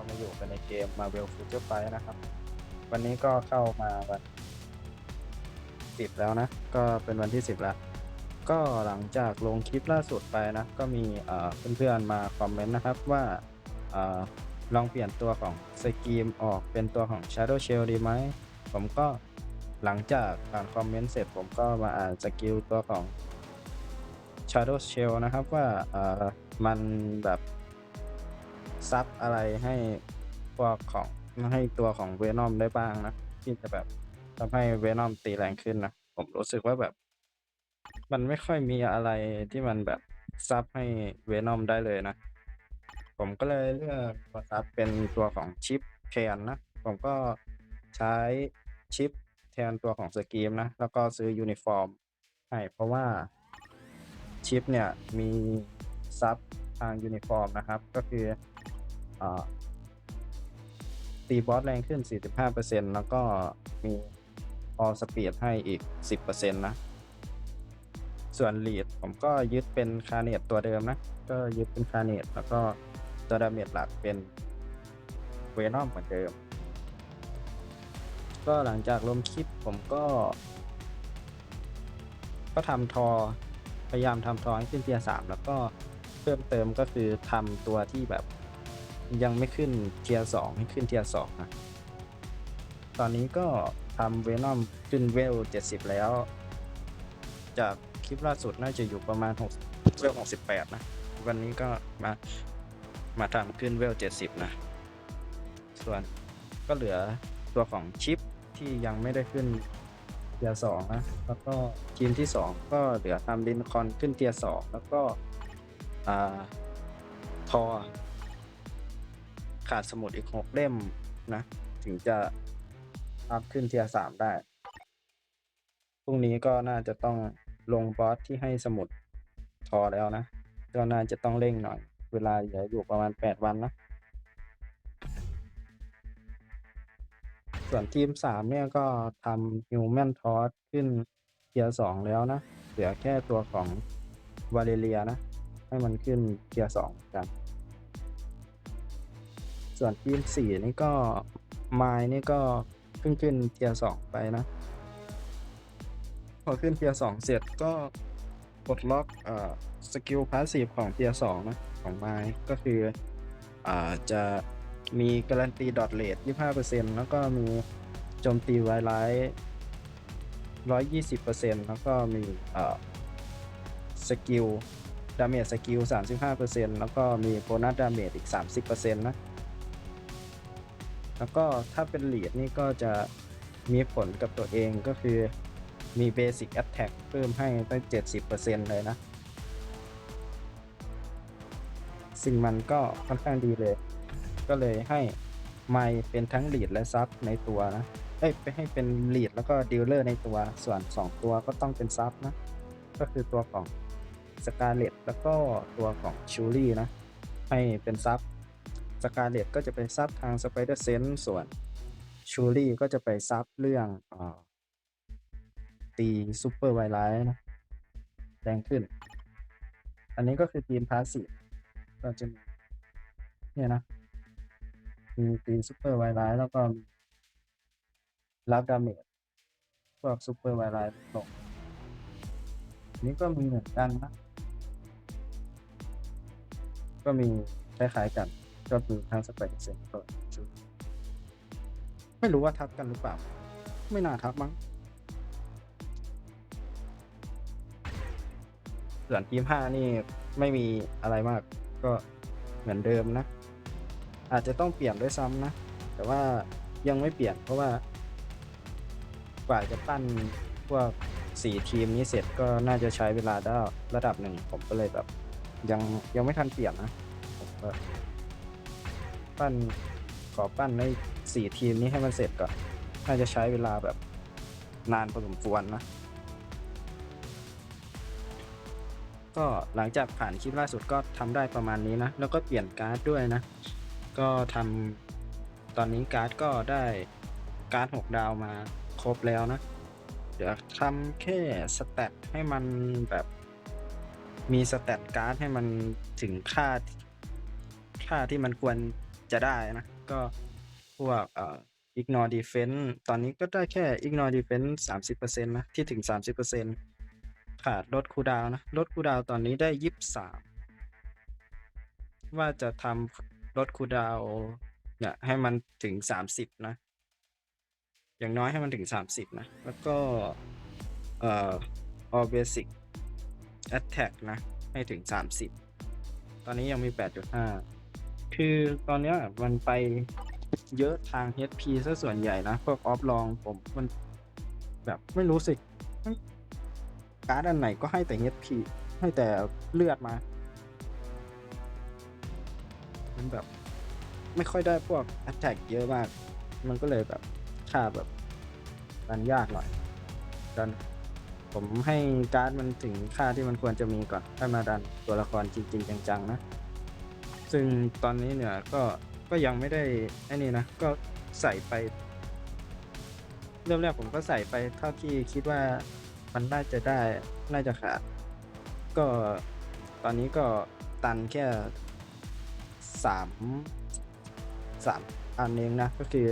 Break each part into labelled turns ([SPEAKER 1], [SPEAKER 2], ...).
[SPEAKER 1] เรามาอยู่กันในเกม Marvel Future Fight นะครับ วันนี้ก็เข้ามาวันสิบแล้วนะ ก็เป็นวันที่สิบแล้ว ก็หลังจากลงคลิปล่าสุดไปนะ ก็มีเพื่อนๆมาคอมเมนต์นะครับว่าอลองเปลี่ยนตัวของสกีมออกเป็นตัวของ Shadow Shell ดีไหม ผมก็หลังจากอ่านคอมเมนต์เสร็จผมก็มาอ่านสกิลตัวของ Shadow Shell นะครับว่ามันแบบ ซับอะไรให้พวกของให้ตัวของเวนอมได้บ้างนะ ที่จะแบบทำให้เวนอมตีแรงขึ้นนะ ผมรู้สึกว่าแบบ มันไม่ค่อยมีอะไรที่มันแบบซับให้เวนอมได้เลยนะ ผมก็เลยเลือกตัวซับเป็นตัวของชิปแทนนะ ผมก็ใช้ชิปแทนตัวของสกีมนะ แล้วก็ซื้อยูนิฟอร์มให้เพราะว่าชิปเนี่ยมีซับทางยูนิฟอร์มนะครับ ก็คือ ตีบอสแรงขึ้น 45%แล้วก็มีออสปีดให้อีก 10%นะ ส่วนลีดผมก็ยึดเป็นคาเนตตัวเดิมนะ ก็ยึดเป็นคาเนตแล้วก็ตัวดาเมจหลักเป็นเวนอมเหมือนเดิม ก็หลังจากลงคลิปผมก็ ก็ทำทอ พยายามทำทอให้ขึ้นเทียร์สามแล้วก็เพิ่มเติมก็คือทำตัวที่แบบ ยังไม่ขึ้นเทียร์สองให้ขึ้นเทียร์สองนะ ตอนนี้ก็ทำเวนอมขึ้นเวล70แล้ว จากคลิปล่าสุดน่าจะอยู่ประมาณ6เวล68นะ วันนี้ก็มามาทำขึ้นเวล70นะ ส่วนก็เหลือตัวของชิปที่ยังไม่ได้ขึ้นเทียร์สองนะ แล้วก็ทีมที่2ก็เหลือทำลินคอนขึ้นเทียร์สองแล้วก็อ่าทอ ขาดสมุดอีก6เล่มนะ ถึงจะอัพขึ้นเทียสามได้ พรุ่งนี้ก็น่าจะต้องลงบอสที่ให้สมุดทอแล้วนะ ก็น่าจะต้องเร่งหน่อย เวลาเหลืออยู่ประมาณ8วันนะ ส่วนทีม3เนี่ยก็ทำ Human t o s ขึ้นเทียสองแล้วนะ เหลือแค่ตัวของวาเลเรียนะ ให้มันขึ้นเทียสองกัน ส่วนทีม4นี่ก็ไมล์นี่ก็เพิ่งขึ้นเทียร์สองไปนะ พอขึ้นเทียร์สองเสร็จก็ปลดล็อกอสกิลพาสซีฟของเทียร์สองนะของไมล์ก็คืออ่าจะมีการันตีดอทเลท25%แล้วก็มีโจมตีไวไลท์120%แล้วก็มีอ่อสกิลดาเมจสกิล35%แล้วก็มีโบนัสดาเมจอีก 30%นะ แล้วก็ถ้าเป็นเลียดนี่ก็จะมีผลกับตัวเองก็คือมี Basic Attack เพิ่มให้ตั้ง 70%เลยนะ สิ่งมันก็ค่อนข้างดีเลย ก็เลยให้ไมเป็นทั้งลีดและซับในตัวนะ เอ้ยไปให้เป็นลีดแล้วก็ดีลเลอร์ในตัว ส่วน 2 ตัวก็ต้องเป็นซับนะ ก็คือตัวของสกาเลตแล้วก็ตัวของชูรี่นะ ให้เป็นซับ สกาเลตก็จะไปซับทางสไปเดอร์เซนส่วนชูรี่ก็จะไปซับเรื่องอตีซูเปอร์ไวไลท์นะแรงขึ้น อันนี้ก็คือทีมพาสซีฟก็จะมีเนี่ยนะ มีตีซูเปอร์ไวไลท์แล้วก็รับดาเมจพวกซูเปอร์ไวไลท์ลงนี้ก็มีเหมือนกันนะ ก็มีคล้ายๆกัน ก็คือทางสเปกเซนเปิดชุดไม่รู้ว่าทับกันหรือเปล่า ไม่น่าทับมั้งส่วนทีม5นี่ไม่มีอะไรมากก็เหมือนเดิมนะ อาจจะต้องเปลี่ยนด้วยซ้ำนะ แต่ว่ายังไม่เปลี่ยนเพราะว่า กว่าจะปั้นพวกสี่ทีมนี้เสร็จก็น่าจะใช้เวลาได้ระดับหนึ่งผมก็เลยแบบ ยังยังไม่ทันเปลี่ยนนะผมก็ ปั้นขอปั้นในสี่ทีมนี้ให้มันเสร็จก่อนน่าจะใช้เวลาแบบนานพอสมควรนะ ก็หลังจากผ่านคลิปล่าสุดก็ทำได้ประมาณนี้นะ แล้วก็เปลี่ยนการ์ดด้วยนะ ก็ทำตอนนี้การ์ดก็ได้การ์ดหกดาวมาครบแล้วนะ เดี๋ยวทำแค่สแตทให้มันแบบมีสแตทการ์ดให้มันถึงค่าค่าที่มันควร จะได้นะ ก็พวกเอ่อ ignore defense ตอนนี้ก็ได้แค่ ignore defense 30%นะ ที่ถึง 30%ขาดลดคูดาวนะ ลดคูดาวตอนนี้ได้23ว่าจะทำลดคูดาวเนี่ยให้มันถึง 30 นะ อย่างน้อยให้มันถึง 30 นะ แล้วก็ เอ่อ all basic attack นะ ให้ถึง 30 ตอนนี้ยังมี 8.5 คือตอนเนี้ยมันไปเยอะทาง HP ซะส่วนใหญ่นะ พวกออฟลองผมมันแบบไม่รู้สิการ์ดอันไหนก็ให้แต่ HP ให้แต่เลือดมา มันแบบ ไม่ค่อยได้พวก attack เยอะมาก มันก็เลยแบบค่าแบบดันยากหน่อยดันผมให้การ์ดมันถึงค่าที่มันควรจะมีก่อนให้มาดันตัวละครจริง ๆ จัง ๆ นะ ซึ่งตอนนี้เนี่ยก็ก็ยังไม่ได้ไอ้นี่นะก็ใส่ไป เริ่มแรกผมก็ใส่ไปเท่าที่คิดว่ามันน่าจะได้น่าจะขาด ก็ตอนนี้ก็ตันแค่สามสามอันเองนะ ก็คือ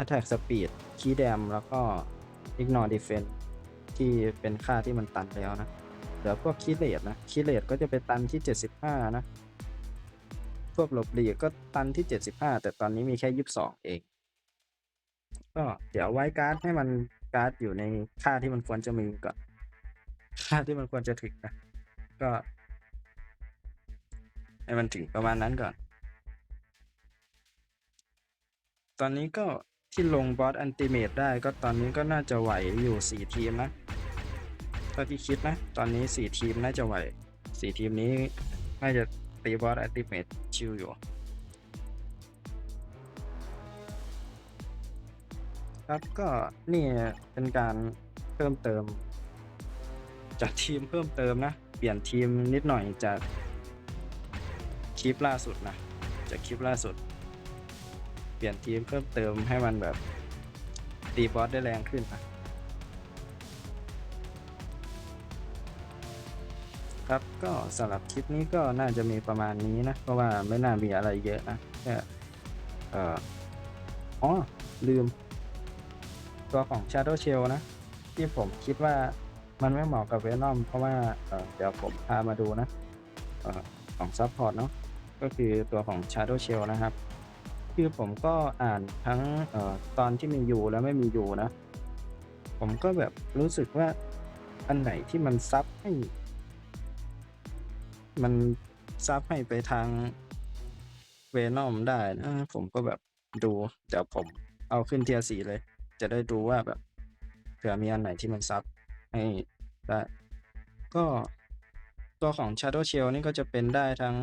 [SPEAKER 1] attack speed key dam แล้วก็ ignore defense ที่เป็นค่าที่มันตันแล้วนะเหลือพวกคีเลตนะคีเลตก็จะไปตันที่ 75 นะ วกหลบหลีกก็ตันที่ 75 แต่ตอนนี้มีแค่ 22 เอง ก็เดี๋ยวไว้การ์ดให้มันการ์ดอยู่ในค่าที่มันควรจะมีก่อน ค่าที่มันควรจะถึงนะ ก็ ให้มันถึงประมาณนั้นก่อน ตอนนี้ก็ที่ลงบอสอันติเมตได้ก็ตอนนี้ก็น่าจะไหวอยู่ 4 ทีมนะเท่าที่คิดนะ ตอนนี้ 4 ทีมน่าจะไหว 4 ทีมนี้น่าจะ ตีบอสอันติเมตชิลอยู่ครับก็นี่เป็นการเพิ่มเติม จากทีมเพิ่มเติมนะ เปลี่ยนทีมนิดหน่อยจากคลิปล่าสุดนะ จากคลิปล่าสุด เปลี่ยนทีมเพิ่มเติมให้มันแบบตีบอสได้แรงขึ้นนะ ครับก็สำหรับคลิปนี้ก็น่าจะมีประมาณนี้นะ เพราะว่าไม่น่ามีอะไรเยอะนะแค่เอ่ออ๋อลืม ตัวของ Shadow Shell นะ ที่ผมคิดว่ามันไม่เหมาะกับเวนอมเพราะว่าเเดี๋ยวผมพามาดูนะออของซัพพอร์ตเนาะก็คือตัวของ Shadow Shell นะครับ คือผมก็อ่านทั้งออตอนที่มีอยู่และไม่มีอยู่นะ ผมก็แบบรู้สึกว่าอันไหนที่มันซับให้ มันซับให้ไปทางเวนอมได้นะผมก็แบบดูเดี๋ยวผมเอาขึ้นเทียสีเลย จะได้ดูว่าแบบเผื่อมีอันไหนที่มันซับให้ได้ก็ตัวของ Shadow Shell นี่ก็จะเป็นได้ทั้ง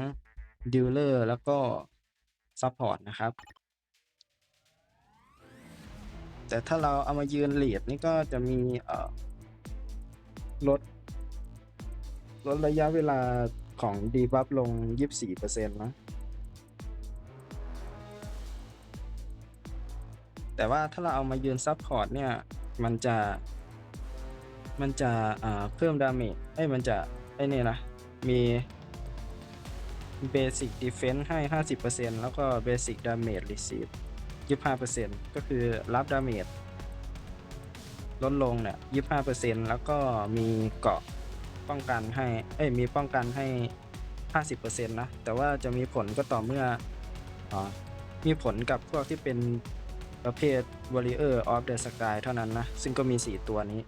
[SPEAKER 1] Dealer แล้วก็ Support นะครับ แต่ถ้าเราเอามายืน lead นี่ก็จะมีลดลดระยะเวลา ของดีบัฟลง 24%นะแต่ว่าถ้าเราเอามายืนซับพอร์ตเนี่ย มันจะ มันจะอ่าเพิ่มดาเมจเอ้ยมันจะ ไอ้นี่นะ มีเบสิ c ด e เฟน c ์ให้ 50%แล้วก็เบสิ c ดาเมจรี e ี v 25%ก็คือรับดาเมจลดลงเนี่ย25%แล้วก็มีเกาะ ป้องกันให้เอ้ยมีป้องกันให้ 50%นะแต่ว่าจะมีผลก็ต่อเมื่ออมีผลกับพวกที่เป็นประเภท Warrior of the Sky เท่านั้นนะ ซึ่งก็มี 4 ตัวนี้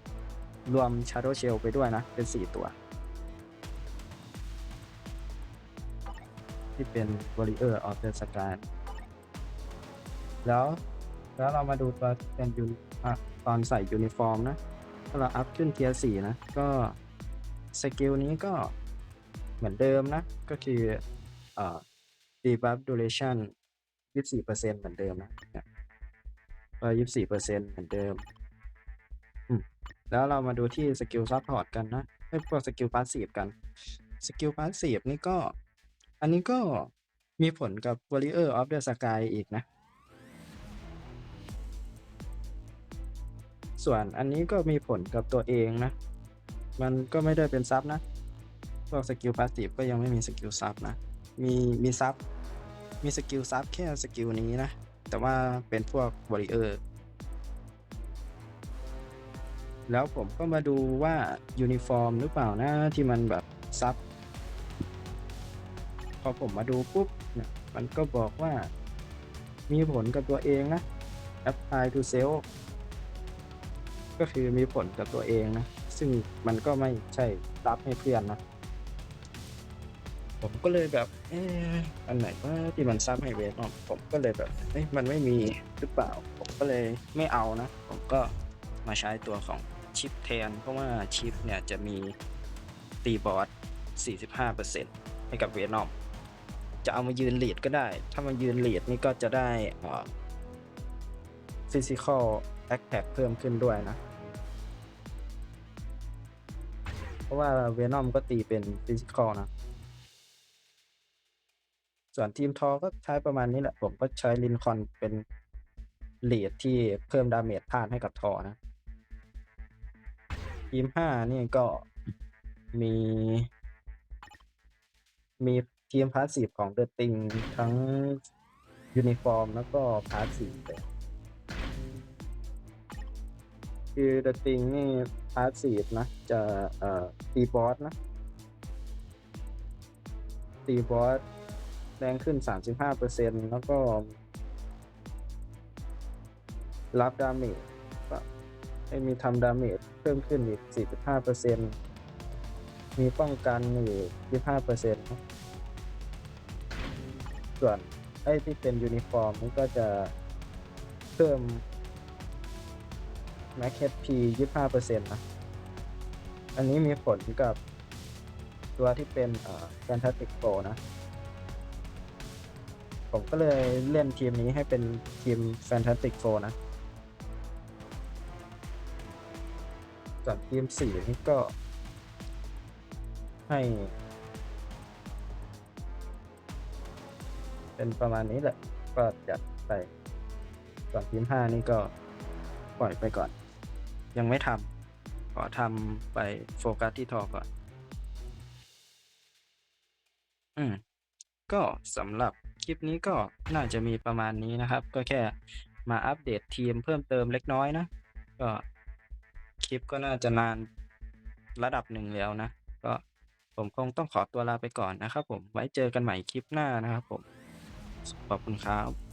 [SPEAKER 1] รวม Shadow Shell ไปด้วยนะ เป็น 4 ตัว ที่เป็น Warrior of the Sky แล้วแล้วเรามาดูตัวเป็นยูตอนใส่ยูนิฟอร์มนะ ถ้าเราอัพขึ้นเทียร์สี่นะ ก็ สกิลนี้ก็เหมือนเดิมนะ ก็คือเอ่อ debuff duration 24%เหมือนเดิมนะเนี่ยก็24%เหมือนเดิมแล้วเรามาดูที่สกิลซัพพอร์ตกันนะไอ้พวกสกิลพาสซีฟกันสกิลพาสซีฟนี่ก็ อันนี้ก็มีผลกับ Warrior of the Sky อีกนะ ส่วนอันนี้ก็มีผลกับตัวเองนะ มันก็ไม่ได้เป็นซับนะ พวกสกิลพาสซีฟก็ยังไม่มีสกิลซับนะ มีมีซับ มีสกิลซับแค่สกิลนี้นะ แต่ว่าเป็นพวกวอริเออร์ แล้วผมก็มาดูว่ายูนิฟอร์มหรือเปล่านะที่มันแบบซับ พอผมมาดูปุ๊บเนี่ยมันก็บอกว่ามีผลกับตัวเองนะ apply to self ก็คือมีผลกับตัวเองนะ ซึ่งมันก็ไม่ใช่รับให้เพื่อนนะ ผมก็เลยแบบเอออันไหนว่าที่มันซับให้เวทเนอะผมก็เลยแบบเอ๊ะมันไม่มีหรือเปล่า ผมก็เลยไม่เอานะ ผมก็มาใช้ตัวของชิปแทน เพราะว่าชิปเนี่ยจะมีตีบอส45%ให้กับเวนอมจะเอามายืนเลีดก็ได้ ถ้ามายืนเลีดนี่ก็จะได้ฟิสิกอลแอคแท็กเพิ่มขึ้นด้วยนะ เพราะว่าเวนอมก็ตีเป็นฟิสิกอลนะ ส่วนทีมทอก็ใช้ประมาณนี้แหละ ผมก็ใช้ลินคอนเป็นเลีดที่เพิ่มดาเมจพ่านให้กับทอนะ ทีมห้านี่ก็มี มีทีมพาสซีฟของเดอะติงทั้งยูนิฟอร์มแล้วก็พาสซีฟคือเดอะติงนี่าสซีฟนะ จะเอ่อตีบอสนะ ตีบอสแรงขึ้น 35%แล้วก็ รับดาเมจก็ให้มีทำดาเมจเพิ่มขึ้นอีก 45%มีป้องกันอีก25%นะส่วนไอ้ที่เป็นยูนิฟอร์มมันก็จะเพิ่ม Max HP 25%นะ อันนี้มีผลกับตัวที่เป็นเอ่อ Fantastic Four นะ ผมก็เลยเล่นทีมนี้ให้เป็นทีม Fantastic Four นะ ส่วนทีมสี่นี่ก็ ให้ เป็นประมาณนี้แหละ ก็จัดไปส่วนทีมห้านี่ก็ปล่อยไปก่อน ยังไม่ทำขอทำไปโฟกัสที่ทอก่อน อืม ก็สำหรับคลิปนี้ก็น่าจะมีประมาณนี้นะครับ ก็แค่มาอัปเดตทีมเพิ่มเติมเล็กน้อยนะ ก็คลิปก็น่าจะนานระดับหนึ่งแล้วนะ ก็ผมคงต้องขอตัวลาไปก่อนนะครับผม ไว้เจอกันใหม่คลิปหน้านะครับผม ขอบคุณครับ